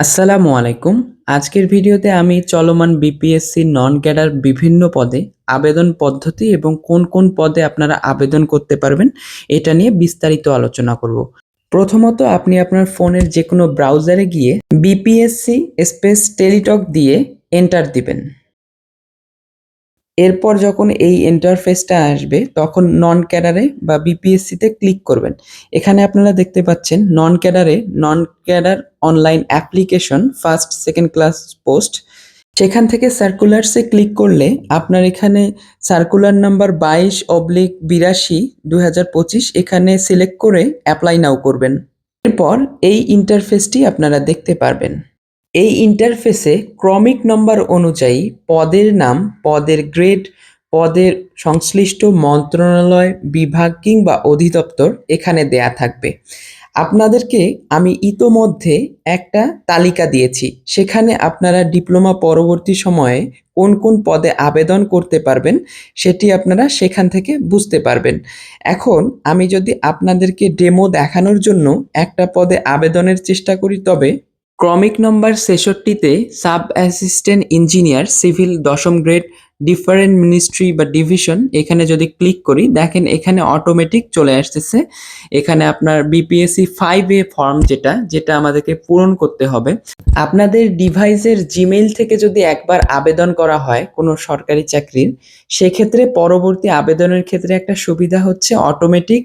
আসসালামু আলাইকুম। আজকের ভিডিওতে আমি চলমান বিপিএসসি নন ক্যাডার বিভিন্ন পদে আবেদন পদ্ধতি এবং কোন কোন পদে আপনারা আবেদন করতে পারবেন, এটা নিয়ে বিস্তারিত আলোচনা করব। প্রথমত আপনি আপনার ফোনের যে কোনো ব্রাউজারে গিয়ে বিপিএসসি স্পেস টেলিটক দিয়ে এন্টার দিবেন। এরপর যখন এই ইন্টারফেসটা আসবে, তখন নন ক্যাডারে বা বিপিএসসিতে ক্লিক করবেন। এখানে আপনারা দেখতে পাচ্ছেন নন ক্যাডারে non cadre online application first second class post সেখান থেকে সার্কুলারসে ক্লিক করলে আপনার এখানে সার্কুলার নাম্বার বাইশ অবলিক বিরাশি দু এখানে সিলেক্ট করে অ্যাপ্লাই নাও করবেন। এরপর এই ইন্টারফেসটি আপনারা দেখতে পারবেন। এই ইন্টারফেসে ক্রমিক নম্বর অনুযায়ী পদের নাম, পদের গ্রেড পদের সংশ্লিষ্ট মন্ত্রণালয়, বিভাগ কিংবা অধিদপ্তর এখানে দেয়া থাকবে। আপনাদেরকে আমি ইতোমধ্যে একটা তালিকা দিয়েছি। সেখানে আপনারা ডিপ্লোমা পরবর্তী সময়ে কোন কোন পদে আবেদন করতে পারবেন, সেটি আপনারা সেখান থেকে বুঝতে পারবেন। এখন আমি যদি আপনাদেরকে ডেমো দেখানোর জন্য একটা পদে আবেদনের চেষ্টা করি, তবে ক্রমিক নম্বর ছেষট্টিতে সাব অ্যাসিস্ট্যান্ট ইঞ্জিনিয়ার সিভিল দশম গ্রেড ডিফারেন্ট মিনিস্ট্রি বা ডিভিশন এখানে যদি ক্লিক করি, দেখেন এখানে অটোমেটিক চলে আসতেছে। এখানে আপনার বিপিএসসি ফাইভ এ ফর্ম যেটা যেটা আমাদেরকে পূরণ করতে হবে। আপনাদের ডিভাইসের জিমেইল থেকে যদি একবার আবেদন করা হয় কোনো সরকারি চাকরির, সেক্ষেত্রে পরবর্তী আবেদনের ক্ষেত্রে একটা সুবিধা হচ্ছে অটোমেটিক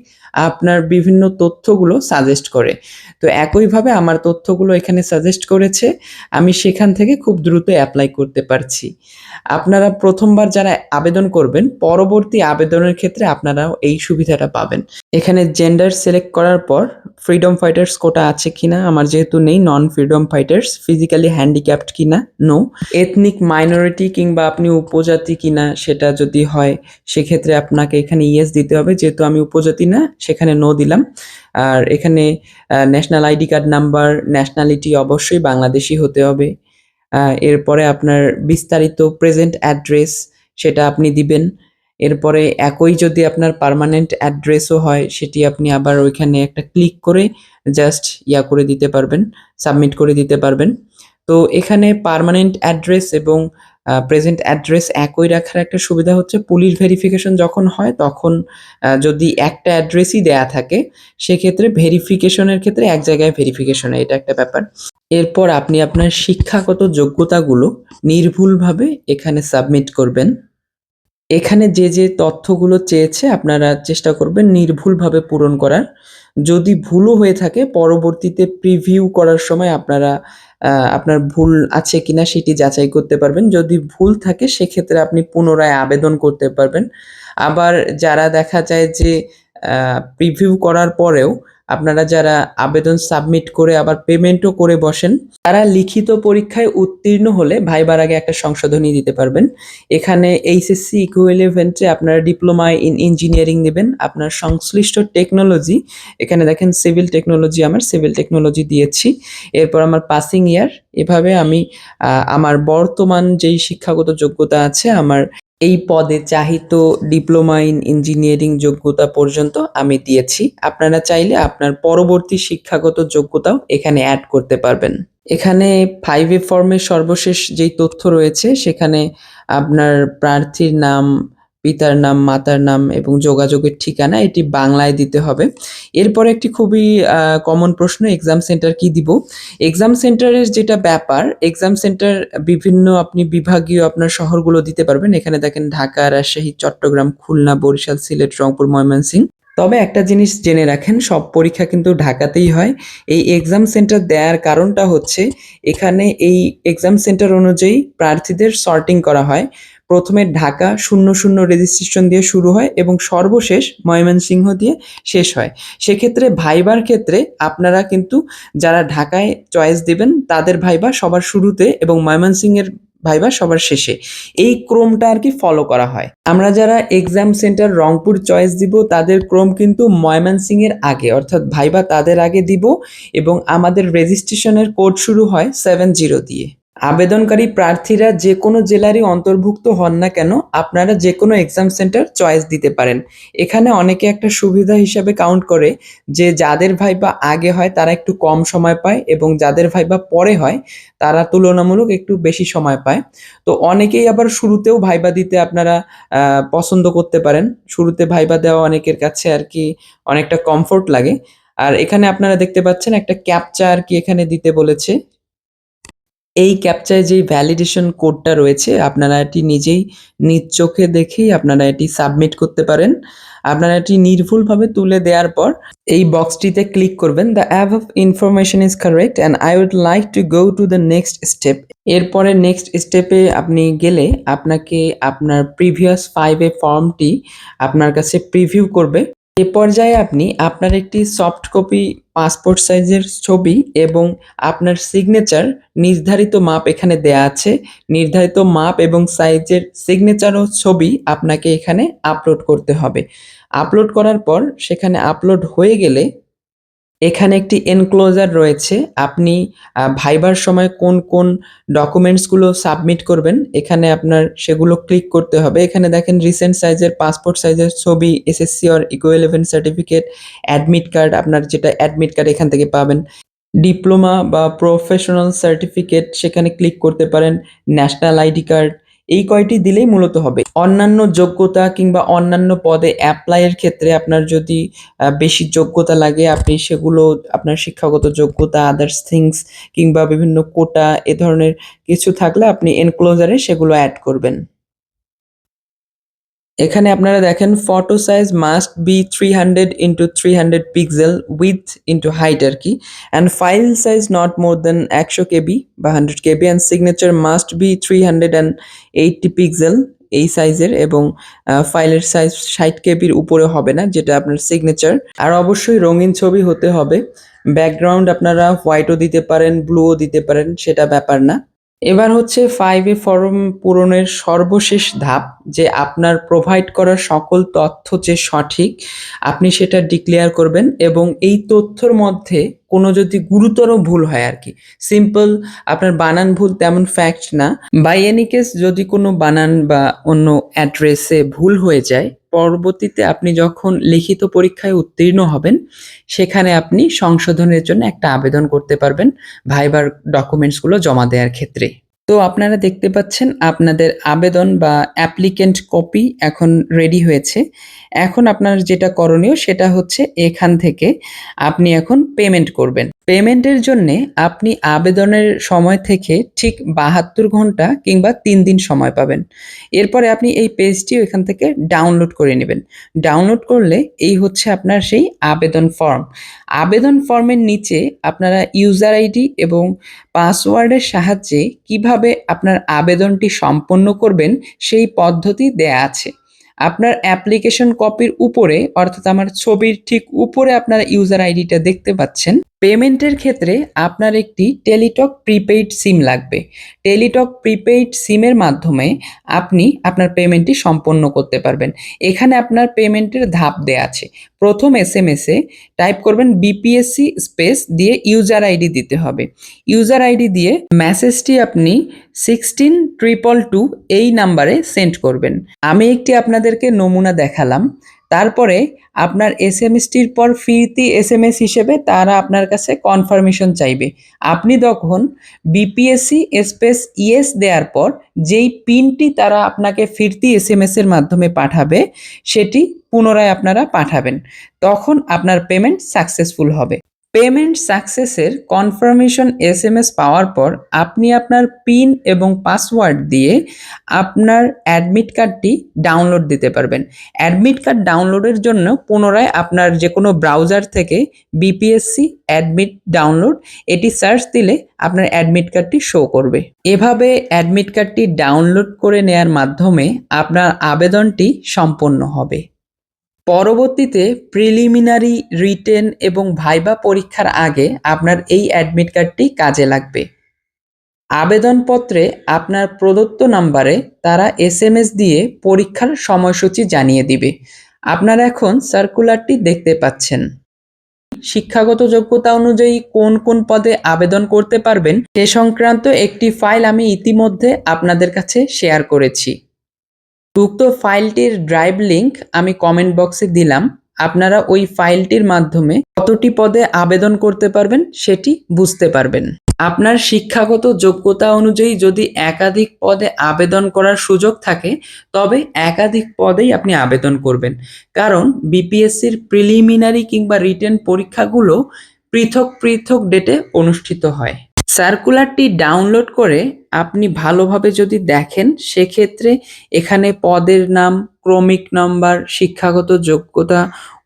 আপনার বিভিন্ন তথ্যগুলো সাজেস্ট করে। তো একইভাবে আমার তথ্যগুলো এখানে সাজেস্ট করেছে। আমি সেখান থেকে খুব দ্রুত অ্যাপ্লাই করতে পারছি। আপনারা প্রথমবার যারা আবেদন করবেন, পরবর্তী আবেদনের ক্ষেত্রে আপনারাও এই সুবিধাটা পাবেন। এখানে জেন্ডার সিলেক্ট করার পর ফ্রিডম ফাইটার্স কোটা আছে কিনা, আমার যেহেতু নেই non freedom fighters physically handicapped কিনা নো এথনিক মাইনরিটি কিংবা আপনি উপজাতি কিনা সেটা যদি হয়, সেক্ষেত্রে আপনাকে এখানে ইয়েস দিতে হবে, যেহেতু আমি উপজাতি না, সেখানে নো দিলাম। আর এখানে national ID card number nationality অবশ্যই বাংলাদেশি হতে হবে। এরপরে আপনার বিস্তারিত প্রেজেন্ট অ্যাড্রেস সেটা আপনি দিবেন। এরপরে একই যদি আপনার পার্মানেন্ট অ্যাড্রেসও হয়, সেটি আপনি আবার ওইখানে একটা ক্লিক করে জাস্ট ইয়া করে দিতে পারবেন সাবমিট করে দিতে পারবেন। তো এখানে পার্মানেন্ট অ্যাড্রেস এবং প্রেজেন্ট অ্যাড্রেস একই রাখার একটা সুবিধা হচ্ছে পুলিশ ভেরিফিকেশন যখন হয়, তখন যদি একটা অ্যাড্রেসই দেয়া থাকে, সেক্ষেত্রে ভেরিফিকেশনের ক্ষেত্রে এক জায়গায় ভেরিফিকেশন এটা একটা ব্যাপার। এরপর আপনি আপনার শিক্ষাগত যোগ্যতাগুলো নির্ভুলভাবে এখানে সাবমিট করবেন। এখানে যে যে তথ্যগুলো চেয়েছে আপনারা চেষ্টা করবেন নির্ভুলভাবে পূরণ করার। যদি ভুলও হয়ে থাকে, পরবর্তীতে প্রিভিউ করার সময় আপনারা আপনার ভুল আছে কিনা সেটি যাচাই করতে পারবেন। যদি ভুল থাকে, সেক্ষেত্রে আপনি পুনরায় আবেদন করতে পারবেন। আবার যারা দেখা যায় যে প্রিভিউ করার পরেও আপনারা যারা আবেদন সাবমিট করে আবার পেমেন্টও করে বসেন, তারা লিখিত পরীক্ষায় উত্তীর্ণ হলে ভাইবার আগে একটা সংশোধনী দিতে পারবেন। এখানে এইচএসসি ইকুইভ্যালেন্টে আপনারা ডিপ্লোমা ইন ইঞ্জিনিয়ারিং নেবেন। আপনার সংশ্লিষ্ট টেকনোলজি এখানে দেখেন সিভিল টেকনোলজি আমার সিভিল টেকনোলজি দিয়েছি। এরপর আমার পাসিং ইয়ার এভাবে আমি আমার বর্তমান যেই শিক্ষাগত যোগ্যতা আছে, আমার এই পদে চাহিত ডিপ্লোমা ইন ইঞ্জিনিয়ারিং যোগ্যতা পর্যন্ত আমি দিয়েছি। আপনারা চাইলে আপনার পরবর্তী শিক্ষাগত যোগ্যতাও এখানে অ্যাড করতে পারবেন। এখানে ফাইভ এ ফর্মের সর্বশেষ যেই তথ্য রয়েছে, সেখানে আপনার প্রার্থীর নাম পিতার নাম, মাতার নাম এবং যোগাযোগের ঠিকানা এটি বাংলায় দিতে হবে। এরপরে একটি খুবই কমন প্রশ্ন এক্সাম সেন্টার কি দিব? এক্সাম সেন্টারের যেটা ব্যাপার এক্সাম সেন্টার বিভিন্ন আপনি বিভাগীয় আপনার শহরগুলো দিতে পারবেন। এখানে দেখেন ঢাকা, রাজশাহী, চট্টগ্রাম, খুলনা, বরিশাল, সিলেট, রংপুর, ময়মনসিংহ। তবে একটা জিনিস জেনে রাখেন, সব পরীক্ষা কিন্তু ঢাকাতেই হয়। এই এক্সাম সেন্টার দেওয়ার কারণটা হচ্ছে, এখানে এই এক্সাম সেন্টার অনুযায়ী প্রার্থীদের সর্টিং করা হয়। প্রথমে ঢাকা শূন্য শূন্য রেজিস্ট্রেশন দিয়ে শুরু হয় এবং সর্বশেষ ময়মনসিংহ দিয়ে শেষ হয়। সেক্ষেত্রে ভাইবার ক্ষেত্রে আপনারা কিন্তু যারা ঢাকায় চয়েস দিবেন, তাদের ভাইবা সবার শুরুতে এবং ময়মনসিংহের ভাইবা সবার শেষে। এই ক্রমটা আর কি ফলো করা হয়। আমরা যারা এক্সাম সেন্টার রংপুর চয়েস দিব, তাদের ক্রম কিন্তু ময়মনসিংহের আগে, অর্থাৎ ভাইবা তাদের আগে দিব এবং আমাদের রেজিস্ট্রেশনের কোড শুরু হয় সেভেন জিরো দিয়ে। আবেদনকারী প্রার্থীরা যে কোনো জেলারই অন্তর্ভুক্ত হন না কেন, আপনারা যে কোনো এক্সাম সেন্টার চয়েস দিতে পারেন। এখানে অনেকে একটা সুবিধা হিসাবে কাউন্ট করে যে যাদের ভাইবা আগে হয়, তারা একটু কম সময় পায় এবং যাদের ভাইবা পরে হয়, তারা তুলনামূলক একটু বেশি সময় পায়। তো অনেকেই আবার শুরুতেও ভাইবা দিতে আপনারা পছন্দ করতে পারেন। শুরুতে ভাইবা দেওয়া অনেকের কাছে আর কি অনেকটা কমফোর্ট লাগে। আর এখানে আপনারা দেখতে পাচ্ছেন একটা ক্যাপচা আর কি এখানে দিতে বলেছে। এই ক্যাপচায় যে ভ্যালিডেশন কোডটা রয়েছে, আপনারা এটি নিজেই নিজ চোখে দেখেই আপনারা এটি সাবমিট করতে পারেন। আপনারা এটি নির্ভুলভাবে তুলে দেওয়ার পর এই বক্সটিতে ক্লিক করবেন। The above information is correct and I would like to go to the next step এরপরে নেক্সট স্টেপে আপনি গেলে আপনাকে আপনার প্রিভিয়াস ফাইভে ফর্মটি আপনার কাছে প্রিভিউ করবে। এ পর্যায়ে আপনি আপনার একটি সফট কপি পাসপোর্ট সাইজের ছবি এবং আপনার সিগনেচার নির্ধারিত মাপ এখানে দেয়া আছে। নির্ধারিত মাপ এবং সাইজের সিগনেচার ও ছবি আপনাকে এখানে আপলোড করতে হবে। আপলোড করার পর সেখানে আপলোড হয়ে গেলে এখানে একটি এনক্লোজার রয়েছে। আপনি ভাইবার সময় কোন কোন ডকুমেন্টসগুলো সাবমিট করবেন, এখানে আপনার সেগুলো ক্লিক করতে হবে। এখানে দেখেন রিসেন্ট সাইজের পাসপোর্ট সাইজের ছবি SSC or equivalent certificate admit card আপনার যেটা অ্যাডমিট কার্ড এখান থেকে পাবেন। ডিপ্লোমা বা প্রফেশনাল সার্টিফিকেট সেখানে ক্লিক করতে পারেন। ন্যাশনাল আইডি কার্ড এই কয়টি দিলেই মূলত হবে। অন্যান্য যোগ্যতা কিংবা অন্যান্য পদে অ্যাপ্লাইয়ের ক্ষেত্রে আপনার যদি বেশি যোগ্যতা লাগে, আপনি সেগুলো, আপনার শিক্ষাগত যোগ্যতা আদার্স থিংস কিংবা বিভিন্ন কোটা এ ধরনের কিছু থাকলে আপনি এনক্লোজারে সেগুলো অ্যাড করবেন। এখানে আপনারা দেখেন photo size must be three hundred into three hundred pixel width into height আর কি। And file size not more than একশো কেবি বা hundred KB. And signature must be three hundred and eighty pixel এই সাইজের এবং ফাইলের size ষাট কেবির উপরে হবে না, যেটা আপনার সিগনেচার আর অবশ্যই রঙিন ছবি হতে হবে। ব্যাকগ্রাউন্ড আপনারা হোয়াইটও দিতে পারেন ব্লুও দিতে পারেন, সেটা ব্যাপার না। এবার হচ্ছে ফাইভ এ ফর্ম পূরণের সর্বশেষ ধাপ, যে আপনার প্রোভাইড করা সকল তথ্য যে সঠিক, আপনি সেটা ডিক্লেয়ার করবেন এবং এই তথ্যর মধ্যে কোনো যদি গুরুতর ভুল হয় আর কি। সিম্পল আপনার বানান ভুল তেমন ফ্যাক্ট না। বাই এনি কেস যদি কোনো বানান বা অন্য অ্যাড্রেসে ভুল হয়ে যায়, পরবর্তীতে আপনি যখন লিখিত পরীক্ষায় উত্তীর্ণ হবেন, সেখানে আপনি সংশোধনের জন্য একটা আবেদন করতে পারবেন ভাইবার ডকুমেন্টসগুলো জমা দেওয়ার ক্ষেত্রে। তো আপনারা দেখতে পাচ্ছেন আপনাদের আবেদন বা অ্যাপ্লিকেন্ট কপি এখন রেডি হয়েছে। এখন আপনার যেটা করণীয় সেটা হচ্ছে এখান থেকে আপনি এখন পেমেন্ট করবেন। পেমেন্টের জন্য আপনি আবেদনের সময় থেকে ঠিক বাহাত্তর ঘণ্টা কিংবা তিন দিন সময় পাবেন। এরপরে আপনি এই পেজটি এখান থেকে ডাউনলোড করে নেবেন। ডাউনলোড করলে এই হচ্ছে আপনার সেই আবেদন ফর্ম আবেদন ফর্মের নিচে আপনারা ইউজার আইডি এবং পাসওয়ার্ডের সাহায্যে কীভাবে আপনার আবেদনটি সম্পন্ন করবেন, সেই পদ্ধতি দেয়া আছে। আপনার অ্যাপ্লিকেশন কপির উপরে, অর্থাৎ আমার ছবির ঠিক উপরে আপনার ইউজার আইডিটা দেখতে পাচ্ছেন। পেমেন্টের ক্ষেত্রে আপনার একটি টেলিটক প্রিপেইড সিম লাগবে। টেলিটক প্রিপেইড সিমের মাধ্যমে আপনি আপনার পেমেন্টটি সম্পন্ন করতে পারবেন। এখানে আপনার পেমেন্টের ধাপ দেয়া আছে। প্রথম এস এম এসে টাইপ করবেন বিপিএসসি স্পেস দিয়ে ইউজার আইডি দিতে হবে। ইউজার আইডি দিয়ে মেসেজটি আপনি সিক্সটিন ট্রিপল টু এই নাম্বারে সেন্ড করবেন। আমি একটি আপনাদেরকে নমুনা দেখালাম। তারপরে আপনার এস এম এসটির পর ফিরতি এস এম এস হিসেবে তারা আপনার কাছে কনফার্মেশন চাইবে। আপনি তখন বিপিএসসি স্পেস ইএস দেওয়ার পর যেই পিনটি তারা আপনাকে ফিরতি এস এম এসের মাধ্যমে পাঠাবে, সেটি পুনরায় আপনারা পাঠাবেন। তখন আপনার পেমেন্ট সাকসেসফুল হবে। পেমেন্ট সাকসেসের কনফার্মেশন এস এম এস পাওয়ার পর আপনি আপনার পিন এবং পাসওয়ার্ড দিয়ে আপনার অ্যাডমিট কার্ডটি ডাউনলোড দিতে পারবেন। অ্যাডমিট কার্ড ডাউনলোডের জন্য পুনরায় আপনার যে কোনো ব্রাউজার থেকে বিপিএসসি অ্যাডমিট ডাউনলোড, এটি সার্চ দিলে আপনার অ্যাডমিট কার্ডটি শো করবে। এভাবে অ্যাডমিট কার্ডটি ডাউনলোড করে নেয়ার মাধ্যমে আপনার আবেদনটি সম্পন্ন হবে। পরবর্তীতে প্রিলিমিনারি রিটেন এবং ভাইবা পরীক্ষার আগে আপনার এই অ্যাডমিট কার্ডটি কাজে লাগবে। আবেদনপত্রে আপনার প্রদত্ত নাম্বারে তারা এসএমএস দিয়ে পরীক্ষার সময়সূচি জানিয়ে দিবে। আপনারা এখন সার্কুলারটি দেখতে পাচ্ছেন। শিক্ষাগত যোগ্যতা অনুযায়ী কোন কোন পদে আবেদন করতে পারবেন সে সংক্রান্ত একটি ফাইল আমি ইতিমধ্যে আপনাদের কাছে শেয়ার করেছি। উক্ত ফাইলটির ড্রাইভ লিংক আমি কমেন্ট বক্সে দিলাম। আপনারা ওই ফাইলটির মাধ্যমে কতটি পদে আবেদন করতে পারবেন সেটি বুঝতে পারবেন। আপনার শিক্ষাগত যোগ্যতা অনুযায়ী যদি একাধিক পদে আবেদন করার সুযোগ থাকে, তবে একাধিক পদেই আপনি আবেদন করবেন। কারণ বিপিএসসির প্রিলিমিনারি কিংবা রিটেন পরীক্ষাগুলো পৃথক পৃথক ডেটে অনুষ্ঠিত হয়। সার্কুলারটি ডাউনলোড করে আপনি ভালোভাবে যদি দেখেন, সেক্ষেত্রে এখানে পদের নাম, ক্রমিক নাম্বার, শিক্ষাগত যোগ্যতা,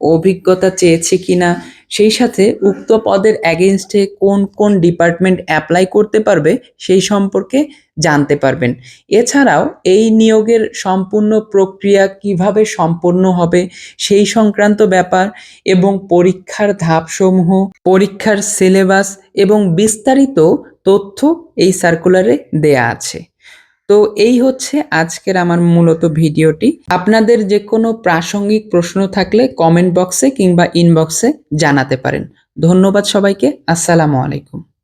অভিজ্ঞতা চেয়েছে কিনা সেই সাথে উক্ত পদের অ্যাগেনস্টে কোন কোন ডিপার্টমেন্ট অ্যাপ্লাই করতে পারবে সেই সম্পর্কে জানতে পারবেন। এছাড়াও এই নিয়োগের সম্পূর্ণ প্রক্রিয়া কীভাবে সম্পন্ন হবে সেই সংক্রান্ত ব্যাপার এবং পরীক্ষার ধাপসমূহ, পরীক্ষার সিলেবাস এবং বিস্তারিত তথ্য এই সার্কুলারে দেয়া আছে। তো এই হচ্ছে আজকের আমার মূলত ভিডিওটি। আপনাদের যে কোনো প্রাসঙ্গিক প্রশ্ন থাকলে কমেন্ট বক্সে কিংবা ইনবক্সে জানাতে পারেন। ধন্যবাদ সবাইকে। আসসালামু আলাইকুম।